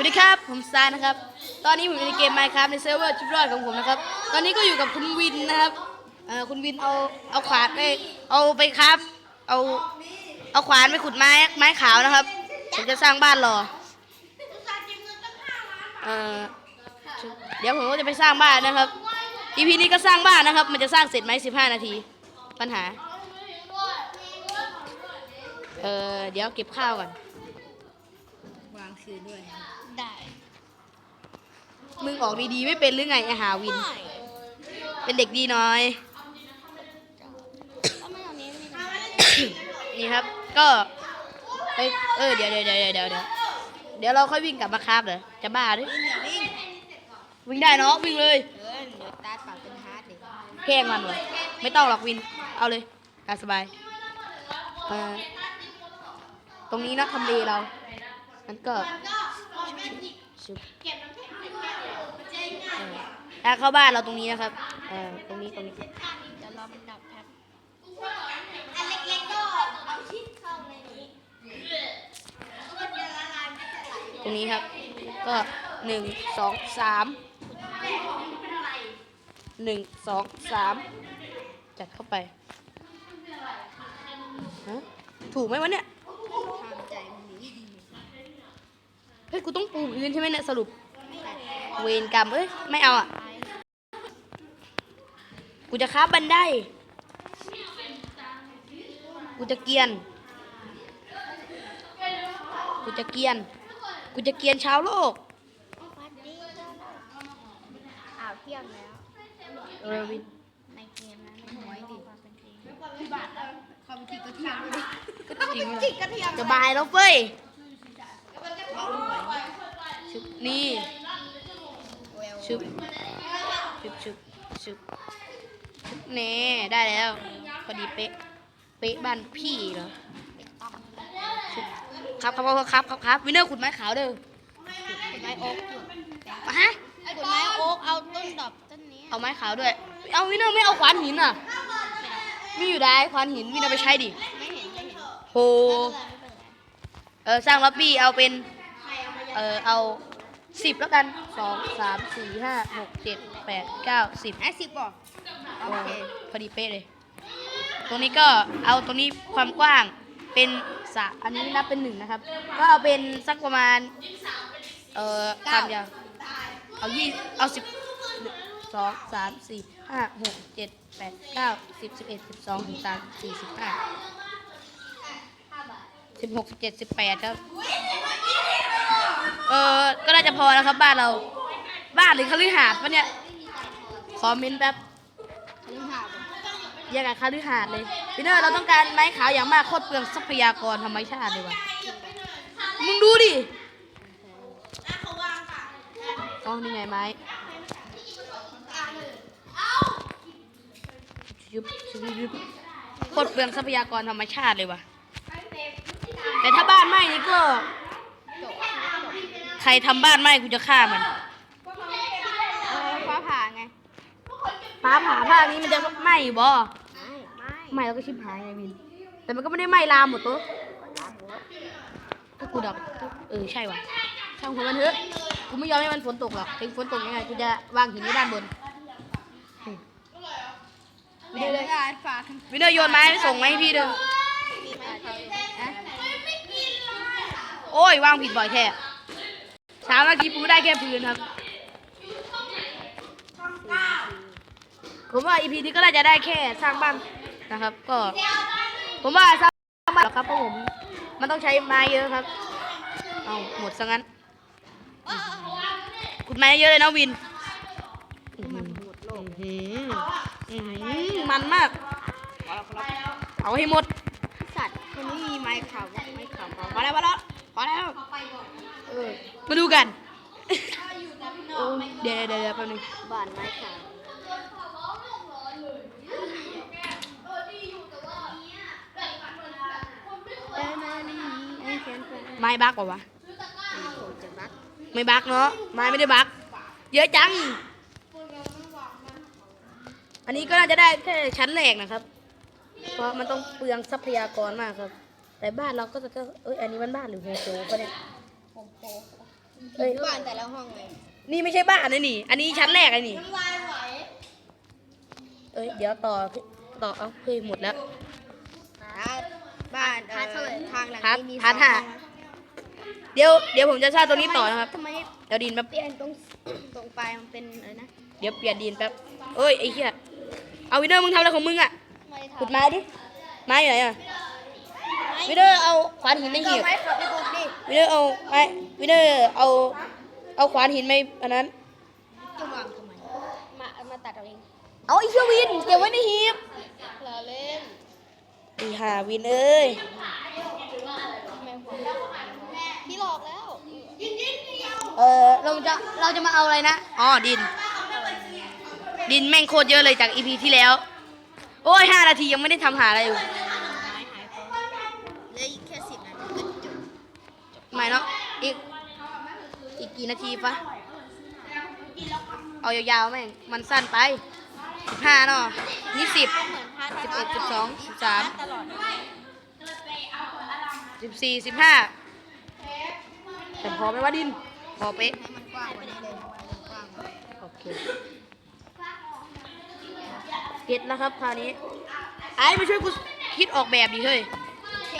วัสดีครับ ผมซานนะครับ ตอนนี้ผมอยู่ในเกม Minecraft ในเซิร์ฟเวอร์ชุดรอดของผมนะครับ ตอนนี้ก็อยู่กับคุณวินนะครับเออคุณวินเอาเอาขวานไปเอาไปครับ เอาเอาขวานไปขุดไม้ไม้ขาวนะครับ ผมจะสร้างบ้านรอเออเดี๋ยวผมก็จะไปสร้างบ้านนะครับ EP นี้ก็สร้างบ้านนะครับ มันจะสร้างเสร็จไหม15นาที ปัญหา เออเดี๋ยวเก็บข้าวก่อน คืนด้วย ได้มึงออกดีๆไม่เป็นหรือไงไอหาวินเป็นเด็กดีน้อยก็ไม่เอานี้ไม่ได้นี่ครับ ก็ไปเออเดี๋ยวเดี๋ยวเดี๋ยวเดี๋ยวเดี๋ยวเดี๋ยวเราค่อยวิ่งกลับมาครับเหรอจะบ้าดิวิ่งอย่าวิ่งวิ่งได้เนาะวิ่งเลยเดินเดี๋ยวตาปากเป็นฮาร์ดเด็กแกล้งมันวะไม่ต้องหรอกวิน เอาเลยตามสบายเอ่อตรงนี้นะทำเลเรา มันก็ชุบเออถ้าเข้าบ้านเราตรงนี้นะครับเออตรงนี้ตรงนี้เดี๋ยวรอมันดับแป๊บอันเล็กๆก็เอาชิ้นเข้าในนี้มันจะละลายไม่จะไหลตรงนี้ครับ ก็หนึ่งสองสามหนึ่งสองสามจัดเข้าไปฮะถูกไหมวะเนี่ย ทางใจมันหนี เฮ้ยกูต้องปลูกอื่นใช่ไหมเนี่ยสรุป เวรกรรมเอ้ยไม่เอาอะ กูจะค้าบบันไดกูจะเกรียน กูจะเกรียน กูจะเกรียนชาวโลกสวัสดีจ้าอ้าวเที่ยงแล้วเออวินในเกมนะในหวยดิความเป็นจริงความคิดก็เทียมเลยก็จริงจิกกระเทียมจะบายแล้วเฟ้ยชุบ นี่เวลชุบชุบชุบชุบชุบเน่ได้แล้วพอดีเป๊ะเป๊ะบ้านพี่เหรอชุบครับครับครับครับครับครับวินเนอร์ขุดไม้ขาวเด้อไม้โอ๊กอยู่มาฮะขุดไม้โอ๊กเอาต้นดอกต้นนี้เอาไม้ขาวด้วย เอาวินเนอร์ไม่เอาขวานหินอะมีอยู่ได้ขวานหินวินเนอร์ไปใช้ดิไม่เห็นไม่เห็นโหไม่เป็นไรไม่เป็นไรเออสร้างล็อบบี้เอาเป็นเออเอา สิบแล้วกันสองสามสี่ห้าหกเจ็ดแปดเก้าสิบไอ้สิบป่ะโอเคพอดีเป๊ะเลย ตรงนี้ก็เอาตรงนี้ความกว้างเป็นสะอันนี้นับเป็นหนึ่งนะครับ ก็เอาเป็นสักประมาณ เอ่อความยาวเอายี่เอาสิบสองสามสี่ห้าหกเจ็ดแปดเก้าสิบสิบเอ็ดสิบสองสิบสามสี่สิบห้าสิบหกสิบเจ็ดสิบแปดครับ เออก็น่าจะพอแล้วครับบ้านเรา บ้านหรือคฤหาสน์ปะเนี่ยคอมเมนต์แป๊บคฤหาสน์ยังกับคฤหาสน์เลยพี่เนอร์เราต้องการไม้ขาวอย่างมากโคตรเปลืองทรัพยากรธรรมชาติเลยว่ะมึงดูดิอ๋อนี่ไงไม้ยุบยุบยุบโคตรเปลืองทรัพยากรธรรมชาติเลยว่ะแต่ถ้าบ้านไหม้นี่ก็ ใครทำบ้านไหม้กูจะฆ่ามัน เออฟ้าผ่าไง ฟ้าผ่าภาคนี้มันจะไหม้อยู่บ่ไม่ไม่ไหม้แล้วก็ชิบหายไงวิน แต่มันก็ไม่ได้ไหม้ลามหมดตัวถ้ากูดับ เออใช่ว่ะ ช่างหัวมันเถอะ กูไม่ยอมให้มันฝนตกหรอก ถึงฝนตกยังไงกูจะวางหินไว้ด้านบนวินเนอร์เลยได้ฝากวินเนอร์โยนไม้ส่งมาให้พี่เด้อโอ้ยวางผิดบ่อยแท้ เช้าเมื่อกี้ปูได้แค่พื้นครับ ผมว่าอีพีนี้ก็น่าจะได้แค่สร้างบ้านนะครับ ก็ ผมว่าสร้างบ้านหรอกครับเพราะผมมันต้องใช้ไม้เยอะครับ เอาหมดซะงั้นขุดไม้เยอะเลยนะวินอื้อหืออื้อหือมันมาก เอาให้หมด สัตว์คนนี้มีไม้ขาวบ้างไม้ขาวบ้างพอแล้วพอแล้วพอแล้วเออ มาดูกันโอ้เดี๋ยวเดี๋ยวเดี๋ยวแป๊บนึงบ้านไม้ขาวไม้บักกว่าวะคงจะบักไม่บักเนาะไม้ไม่ได้บัก เยอะจัง อันนี้ก็น่าจะได้แค่ชั้นแรกนะครับ เพราะมันต้องเปลืองทรัพยากรมากครับ แต่บ้านเราก็จะก็เอ้ยอันนี้มันบ้านหรือโฮโซปะเนี่ยโฮมโปร เอ้ย บ้านแต่ละห้องเลยนี่ไม่ใช่บ้านนะนี่ อันนี้ชั้นแรกไอ้นี่มันวายไหวเอ้ย เดี๋ยวต่อต่อ เอาเฮ้ยหมดแล้ว บ้านเอ่อทางหลังพาร์ทนี้มีพาร์ทสองห้าห้องเดี๋ยวเดี๋ยวผมจะสร้างตัวนี้ต่อนะครับ ทำไมเดี๋ยวดินแป๊บ เปลี่ยนตรงตรงปลายมันเป็นอะไรนะเดี๋ยวเปลี่ยนดินแป๊บเอ้ยไอ้เหี้ย เอาวินเนอร์มึงทำอะไรของมึงอะไม่ขุดไม้ดิ ไม้อยู่ไหนอะ วินเนอร์เอาขวานหินในก็หีบไม้ขับไปบุกดิวินเนอร์เอาไม้วินเนอร์เอาเอาขวานหินไม่อันนั้นจะวางทำไมมามาตัดเอาเองเอาไอ้เชี่ยวินเก็บไว้ในหีบเราเล่นไอ้ห่าวินเอ้ยพี่หลอกแล้วเออเราจะเราจะมาเอาอะไรนะอ๋อดิน ดินแม่งโคตรเยอะเลยจากอีพีที่แล้ว โอ้ยห้านาทียังไม่ได้ทำหาอะไรอยู่หายหายไปเหลืออีกแค่สิบนาทีก็จบ ไม่เนาะอีก อี กกี่นาทีปะเอายาวๆแม่ง มันสั้นไปสิบห้าเนาะนี่สิบเหมือนพาร์ทสิบเอ็ดสิบสองสิบสามตลอดสิบสี่สิบห้าแต่พอไหมว่าดิน พอเป๊ะให้มันกว้างกว่านี้เลยมันกว้างกว่าโอเคเก็ตแล้วครับคราวนี้ ไอ้มาช่วยกูคิดออกแบบดิเฮ้ย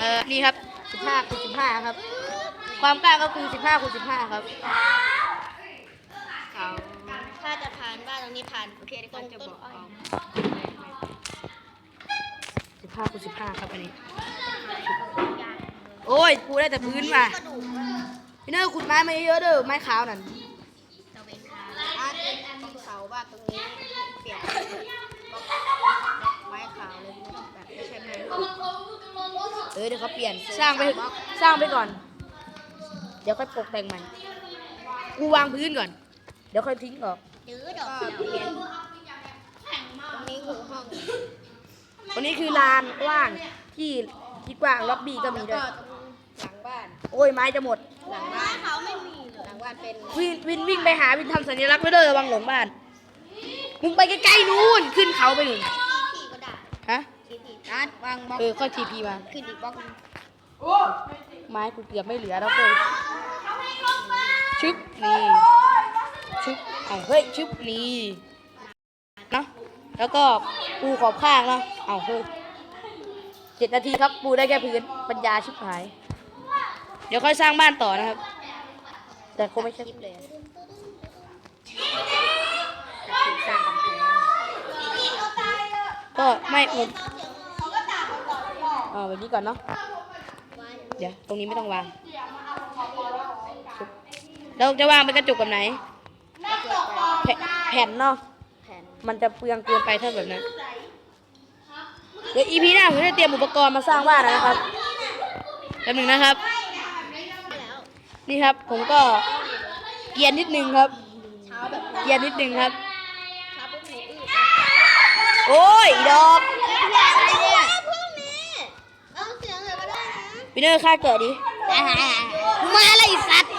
เออนี่ครับสิบห้าคูณสิบห้าครับ ความกว้างก็คือสิบห้าคูณสิบห้าครับเอาถ้าจะผ่านบ้านตรงนี้ผ่านโอเคตรงต้นอ้อยสิบห้าคูณสิบห้าครับอันนี้ โอ้ยกูได้แต่พื้นมากระดูกพี่เนอร์ขุดไม้มาเยอะๆเด้อไม้ขาวนั่นตะเวนทางถ้าเป็นอันเสาบ้านตรงนี้เปลี่ยนไม้ขาวเลยแบบไม่ใช่ไม้ลูกเออเดี๋ยวเขาเปลี่ยนสร้างไปสร้างไปก่อนเดี๋ยวค่อยปลูกแต่งใหม่กูวางพื้นก่อน เดี๋ยวค่อยทิ้งออกจื้อดอกเปลี่ยนตรงนี้คือห้องวันนี้คือลานกว้างที่ที่กว้างล็อบบี้ก็มีแล้วด้ก็วยตรงหลังบ้าน โอ้ยไม้จะหมด หลังบ้านเขาไม่มีหลังบ้านเป็นวินวินวิ่งไปหาวินทำสัญลักษณ์ไว้เด้อระวังหลงบ้าน มึงไปใกล้ๆนู่นขึ้นเขาไปนู่นทีก็ได้ฮะทีทีนัดวางบล็อกเออค่อยทีพีมาขึ้นอีกบล็อกหนึง ไม้กูเกือบไม่เหลือแล้วเว้ยชึบนี่ชึบเอาเฮ้ยชึบนี่นะแล้วก็ปูขอบข้างนะเอาเฮ้ยเจ็ดนาทีครับปูได้แค่พื้นปัญญาชิบหาย เดี๋ยวค่อยสร้างบ้านต่อนะครับ แต่คงไม่ใช่คลิปเลยก็ไม่ผมเอาแบบนี้ก่อนเนาะ เดี๋ยวตรงนี้ไม่ต้องวางเราจะวางเป็นกระจุกแบบไหน แผ่นเนาะมันจะเปลืองเกินไปถ้าแบบนั้นเดี๋ยวอีพีหน้าผมจะเตรียมอุปกรณ์มาสร้างบ้านนะครับแป๊บหนึงนะครับ นี่ครับผมก็เกียนนิดนึงครับเกียนนิดนึงครับ โอ้ยดอก อะไรเนี่ยพวกนี้เอาเสียงเลยก็ได้นะ วินเนอร์ค่าเกิดดิมาอะไรสัตว์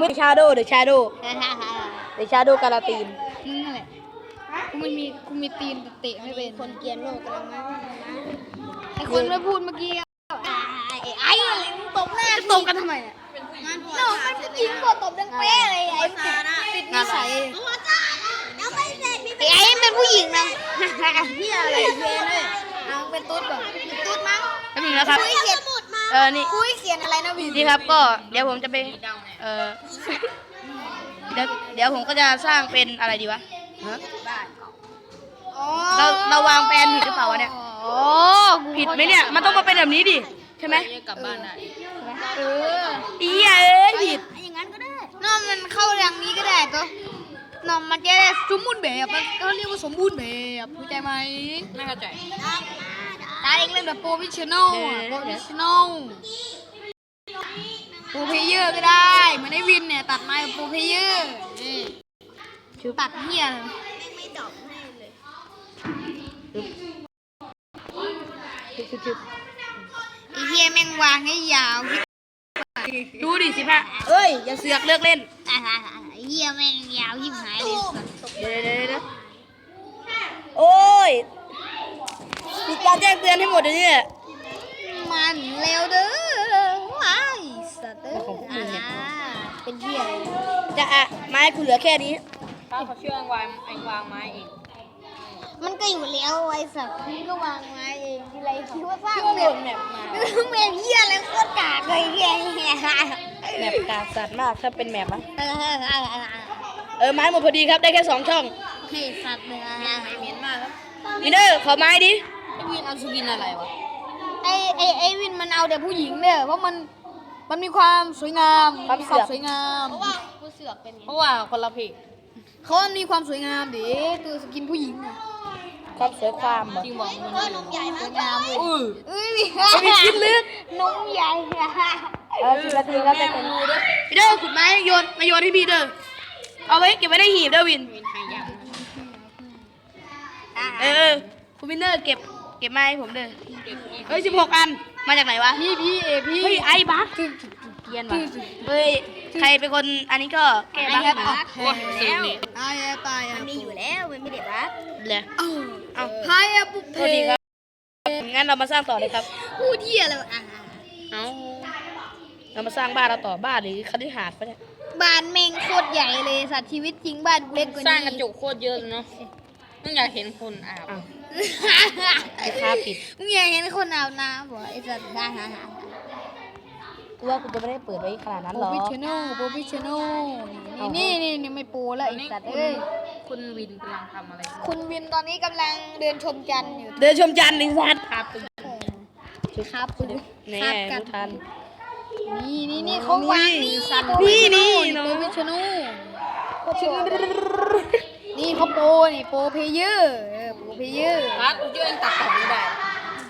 ไม่ชาโดเดอะชาโดเดอะชาโดการาตีนมึงนั่นแหละกูไม่มีกูมีตีนเตะไม่เป็นคนเกรียนโลกกำลังมาไอคนไม่พูดเมื่อกี้ไอ้ไอ้อะไรมึงตบหน้าตรงกันทำไมเนี่ยเรามันจะยิงกดตบดังเป๊ะเลยไอ้ติดนิสัยยังไม่เสร็จไอ้ไอ้เป็นผู้หญิงนะเฮียอะไรเวนเลยเอาเป็นตุ๊ดก่อนเป็นตุ๊ดมั้งแป๊บ หนึงนะครับคุยเขียนสมุดมาเออนี่ คุยเขียนอะไรนะวินนี่ครับก็เดี๋ยวผมจะไปเออเดี๋ยวเดี๋ยวผมก็จะสร้างเป็นอะไรดีวะฮะบ้านเราเราวางแปลนผิดหรือเปล่าวะเนี่ยโอ้ผิดไหมเนี่ยมันต้องมาเป็นแบบนี้ดิใช่ไหมกลับบ้านได้เอออีเอ้ยผิดอย่างนั้นก็ได้น้องมันเข้าอย่างนี้ก็ได้ตัวน้องมันจะได้สมบูรณ์แบบมันก็เรียกว่าสมบูรณ์แบบเข้าใจไหมไม่เข้าใจ ตาเองเล่นแบบโปรเฟชชั่นอลโปรเฟชชั่นอลโปรเพลเยอร์ก็ได้เหมือนไอ้วินเนี่ย ตัดไม้กับโปรเพลเยอร์นี่ชุบตัดเหี้ยเลยไม่ดอกให้เลยชุบชุบชุบไอ้เหี้ยแม่งวางให้ยาวดูดิสิพ่ะเอ้ย อย่าเสือกเลิกเล่นไอ้เหี้ยแม่งยาวยิ่งหายเลยเดี๋ยวเดี๋ยวเดี๋ยวโอ้ย มีการแจ้งเตือนให้หมดเลยเนี่ยมันเร็วเด้อว้ายสัตว์เด้อของพวกมึงเนี่ยอ่าเป็นเหี้ยเลยจะอะไม้กูเหลือแค่นี้ ถ้าเขาเชื่อวางเองวางไม้เองมันก็อยู่แล้วไอ้สัตว์มันก็วางไม้เองทีไรคิดว่าสร้างช่วงแบโดบนแมปมาแมบเหี้ยอะไรโคตรกากเลยเหี้ยเหี้ยแมปกาสัตว์มากถ้าเป็นแมปอะเออเออเออเออเออไม้หมดพอดีครับได้แค่สองช่องให้สัตว์เลยไม้เมียนมาครับวินเนอร์ขอไม้ดิ ไอ้วินเอาสุกินอะไรวะไอ้ไอ้ไอ้วินมันเอาแต่ผู้หญิงเนี่ยเพราะมันมันมีความสวยงามมีความสวยงาม เพราะว่ากูเสือกเป็นเพราะว่าคนละเพจเขามันมีความสวยงามดิตัวสกินผู้หญิงอะความสวยความเหรอ จริงบอกมันนมใหญ่มากงามเลยอือเอ้ยมีคิดลึก นมใหญ่อะเออสิบนาทีครับแต่คนวินเนอร์ขุดไม้โยนมาโยนให้พี่เด้อเอาไว้เก็บไว้ในหีบเด้อวินวินไฮยักเออเออคุณวินเนอร์เก็บ เก็บไม้ให้ผมเด้อเก็บอีกเฮ้ยสิบหกอัน มาจากไหนวะ พี่พี่เอพี่เฮ้ยไอ้บักเกียนว่ะเฮ้ย ใครเป็นคนอันนี้ก็แก้บักให้หน่อยโอ้ยสืบนี่ตายอะตายอะมีอยู่แล้วมันไม่ได้บักเลยเอ้าเอาพายอะปุ๊บโทษทีครับ งั้นเรามาสร้างต่อเลยครับพูดเที่ยอะไรวะอะเอาเรามาสร้างบ้านเราต่อบ้านหรือคฤหาสน์ปะเนี่ย บ้านแมงโคตรใหญ่เลยสัตว์ชีวิตจริงบ้านกูเล็กกว่าสนี้ร้างกระจกโคตรเยอะเลยเนาะ มึงอยากเห็นคนอาบอ้าวลูกค้าผิดมึงอยากเห็นคนอาบน้ำบ่ไอ้สัตว์ฮ่าฮ่าฮ่ากูว่ากูจะไม่ได้เปิดไว้ขนาดนั้นโปหรรอกเฟชชั่นอลโปรเฟชชั่นอลนี่นี่นี่ไม่โปรแล้วไอ้สัตว์เอ้ยคุณวินกำลังทำอะไรคุณวินตอนนี้กำลังเดินชมจันทร์อยู่เดินชมจันทร์หนึ่งสัตว์ครับคุณครับคุณแหนี่ครับกันรู้ทัน นี่นี่นี่เขาวางนี่นี่นี่เนอะโปรเฟชชั่นอล นี่เขาโปรนี่โปรเพเยอร์โปรเพเยอร์ รัดกูช่วยตัดต่อไม่ได้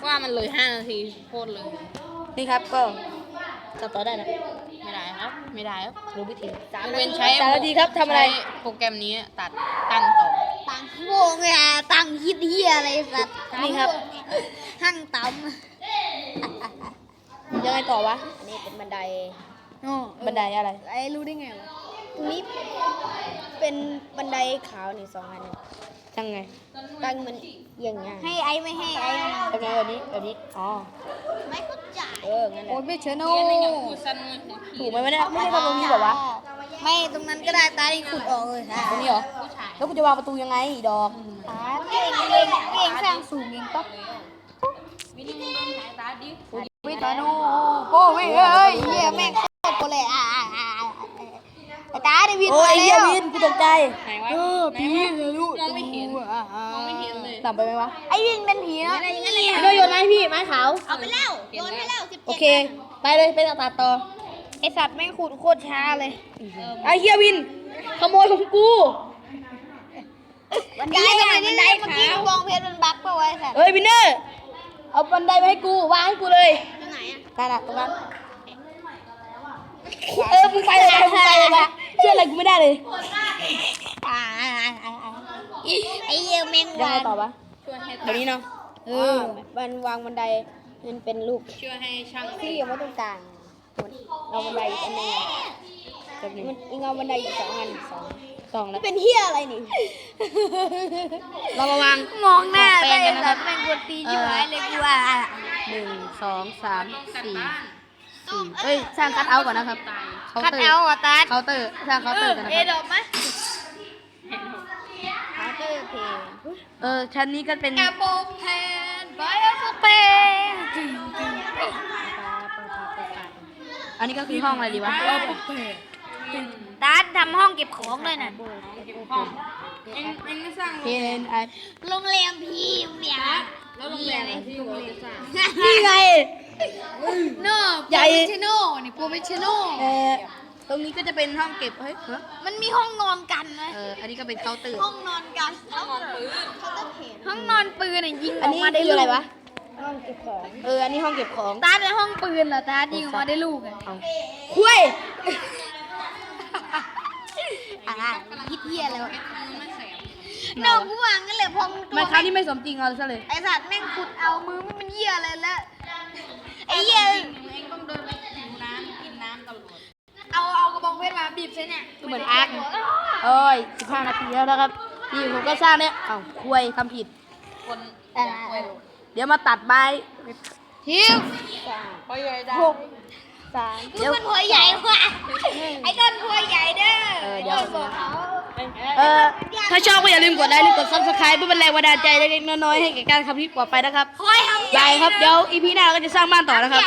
ว่ามันเลยห้านาทีโคตรเลย นี่ครับก็ตัดต่อได้นะไม่ได้ครับ ไม่ได้ครับรู้วิธียกเว้นใช้สามนาทีครับทำอะไร ใช้โปรแกรมนี้ตัดตั้งต่อ ตังโง่ไงอะตังคิดเฮียอะไรสัตว์นี่ครับ หั่งต่ยังไงต่อวะำอันนี้เป็นบันไดบันไดอะไร ไอ้รู้ได้ไงวะ ตรงนี้เป็นบันไดขาวนี่สองอันยังไง ตั้งมันเอียงไงให้ไอ้ไม่ให้ไอ้ทำไงแบบนี้แบบนี้อ๋อไม่เข้าใจเอองั้นแหละโอ้ยไม่เชโนนี่นี่ยังพูดสั้นมือถูกไหมวะเนี่ยไม่ใช่ตรงนี้เหรอวะไม่ตรงนั้นก็ได้ตาที่ขุดออกเลยค่ะตรงนี้เหรอแล้วกูจะวางประตูยังไงอีดอกตาเก่งเก่งเก่งสร้างสูงเองปั๊บวินมึงเดินสายตาดิไม่ตาโนโอ้ไม่เอ้ยเฮียแม่งโคตรโกเลยอ่าอ่าอ่าไอ้ ตาเดวิดโอ้มายไอ้เหี้ยแล้ววินกูตกใจไหนวะเออผีไหนเลวะยลูกมองไม่เห็นมองไม่เห็นเลย ต่ำไปไหมวะไอ้วินเป็นผีนะโยนโยนไม้พี่ไม้ขาวเอาไปแล้วโยนไปแล้วสิบโอเคไปเลยไปตัดต่อไอสัตว์แม่งขุดโคตรช้าเลยไอ้เฮียวิน ขโมยของกูบันไดอะบันไดเมื่อกี้กูมองเพชรมันบั๊กปะวะไอสัตว์เอ้ยวินเนอร์เอาบันไดมาให้กูวางให้กูเลยตรงไหนอะนั่นน่ะตรงนั้นเออมึงไปเลยมึงไปเลยนะ เชื่ออะไรกูไม่ได้เลยอ่าอ่าอ่าอ่าอ่าไอเหี้ยแมงยังวัไงนต่อวะช่วยให้แบบนี้เนาะเออมันวางบันไดมันเป็นลูกช่วยให้ช่างที่ยังไม่ตรงกลางเอาบันไดอีกอันหนึงแบบนี้มันเอาบันไดอีกสองอันสองสองแล้วเป็นเฮียอะไรนี่ เรามาวางมองหน้าแปลได้งกันนะคสัรัตบว์แม่งกวนตีนชิบหายเลยกูว่า หนึ่งสองสามกันสี่บ้าน สี่เอ้ยสร้างคัทเอาท์ก่อนนะครับคัดเอาอะตาเคาน์เตอร์สร้างเคาน์เตอร์กันนะเอครับดอกไหมเคาน์เตอร์เพลงเออชั้นนี้ก็เป็นแอปเปิลแพนไบแอปเปิลเพนจริงจริงอันนี้ก็คือห้องอะไรดีวะตาทำห้องเก็บของด้วยน่ะเก็บห้องเอ็งเอ็งไม่สร้าง P N I โรงแรมพี่เนี่ยแล้วโรงแรมที่อยู่จะสร้างนี่ไงโน่ใหญ่โปรเฟชชั่นอล นี่โปรเฟชชั่นอลเออตรงนี้ก็จะเป็นห้องเก็บเฮ้ยฮะมันมีห้องนอนกันนะ เอออันนี้ก็เป็นเคาน์เตอร์ห้องนอนกันห้องนอนปืนห้องนอนปืนเนี่ยยิงออันอกนี้มาได้คือลูอะไรกวะห้องเก็บของเอออันนี้ห้องเก็บของตาในห้องปืนเหรอตายิงออกมาได้ลูกอะเอาคุยอ่ายิดเหี้ยอะไรวะไม่แสบเนากูวางกันเลยพอมึงตัวไม่คราวนี้ไม่สมจริงเอาซะเลยไอสัตว์แม่งขุดเอามือมันเป็นเหี้ยอะไรแล้ว ไอเหี้ยเอ็งต้องเดินไปกินน้ำกินน้ำตลอดเอาเอากระบองเพชรมาบีบใช่เนี่ยเหมือนอาร์คโอ้ย15นาทีแล้วนะครับนี่ผมก็สร้างเนี่ยเอ้าคุยทำผิด คนอยากไปดูเดี๋ยวมาตัดใบทิวเพราะใหญ่ได้หก สามึงเป็นหัวใหญ่กว่ะไอ้ต้นหัวใหญ่เด้อเอ้ต้นบอกเขาเออถ้าชอบก็อย่าลืมกดไลค์หรือกดซับสไครป์เพื่อเป็นแรงบันดาลใจเล็กๆน้อยๆให้แก่การทำคลิปต่อไปนะครับบายครับเดี๋ยวอีพีหน้าเราก็จะสร้างบ้านต่อนะครับ